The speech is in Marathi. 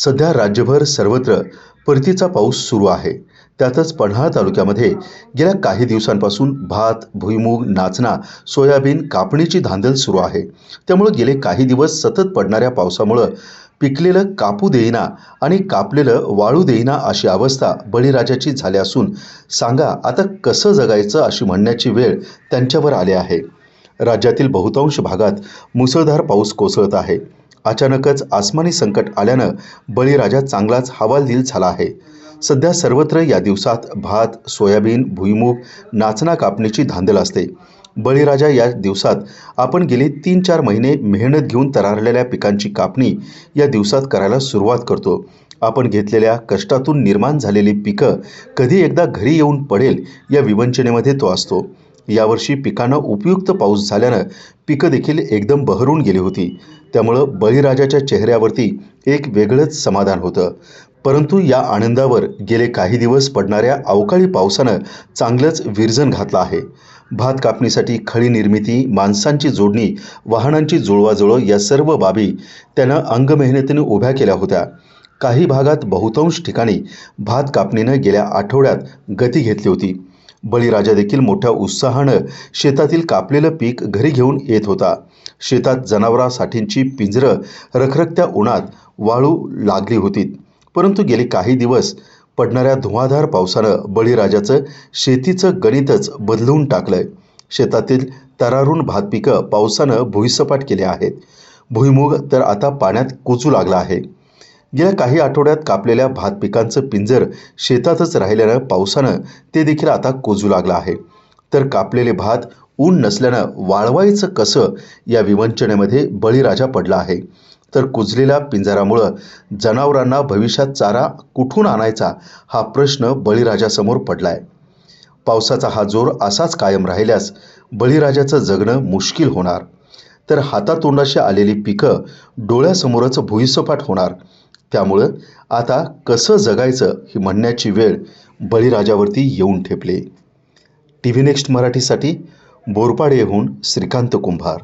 सध्या राज्यभर सर्वत्र परतीचा पाऊस सुरू आहे. त्यातच पन्हाळा तालुक्यामध्ये गेल्या काही दिवसांपासून भात भुईमूग नाचणा सोयाबीन कापणीची धांदल सुरू आहे. त्यामुळं गेले काही दिवस सतत पडणाऱ्या पावसामुळं पिकलेलं कापू देईना आणि कापलेलं वाळू देईना अशी अवस्था बळीराजाची झाली असून सांगा आता कसं जगायचं अशी म्हणण्याची वेळ त्यांच्यावर आली आहे. राज्यातील बहुतांश भागात मुसळधार पाऊस कोसळत आहे. अचानकच आसमानी संकट आल्यानं बळीराजा चांगलाच हवालदिल झाला आहे. सध्या सर्वत्र या दिवसात भात सोयाबीन भुईमूग नाचणा कापणीची धांदल असते. बळीराजा या दिवसात आपण गेले तीन चार महिने मेहनत घेऊन तरारलेल्या पिकांची कापणी या दिवसात करायला सुरुवात करतो. आपण घेतलेल्या कष्टातून निर्माण झालेली पिकं कधी एकदा घरी येऊन पडेल या विवंचनेमध्ये तो असतो. यावर्षी पिकांना उपयुक्त पाऊस झाल्यानं पिकं देखील एकदम बहरून गेली होती. त्यामुळं बळीराजाच्या चेहऱ्यावरती एक वेगळंच समाधान होतं. परंतु या आनंदावर गेले काही दिवस पडणाऱ्या अवकाळी पावसानं चांगलंच विरजन घातलं आहे. भात कापणीसाठी खळी निर्मिती माणसांची जोडणी वाहनांची जुळवाजुळव या सर्व बाबी त्यानं अंगमेहनतीने उभ्या केल्या होत्या. काही भागात बहुतांश ठिकाणी भात कापणीनं गेल्या आठवड्यात गती घेतली होती. बळीराजा देखील मोठ्या उत्साहानं शेतातील कापलेलं पीक घरी घेऊन येत होता. शेतात जनावरांसाठींची पिंजरं रखरखत्या उन्हात वाळू लागली होती. परंतु गेले काही दिवस पडणाऱ्या धुवाधार पावसानं बळीराजाचं शेतीचं गणितच बदलवून टाकलंय. शेतातील तरारून भात पिकं पावसानं भुईसपाट केले आहेत. भुईमुग तर आता पाण्यात कुचू लागला आहे. गेल्या काही आठवड्यात कापलेल्या भात पिकांचं पिंजर शेतातच राहिल्यानं पावसानं ते देखील आता कोजू लागलं आहे. तर कापलेले भात ऊन नसल्यानं वाळवायचं कसं या विवंचनेमध्ये बळीराजा पडला आहे. तर कुजलेल्या पिंजरामुळं जनावरांना भविष्यात चारा कुठून आणायचा हा प्रश्न बळीराजासमोर पडला आहे पावसाचा हा जोर असाच कायम राहिल्यास बळीराजाचं जगणं मुश्किल होणार. तर हातातोंडाशी आलेली पिकं डोळ्यासमोरच भुईसपाट होणार. त्यामुळं आता कसं जगायचं ही म्हणण्याची वेळ बळीराजावरती येऊन ठेपले. टी व्ही नेक्स्ट मराठीसाठी बोरपाडेहून श्रीकांत कुंभार.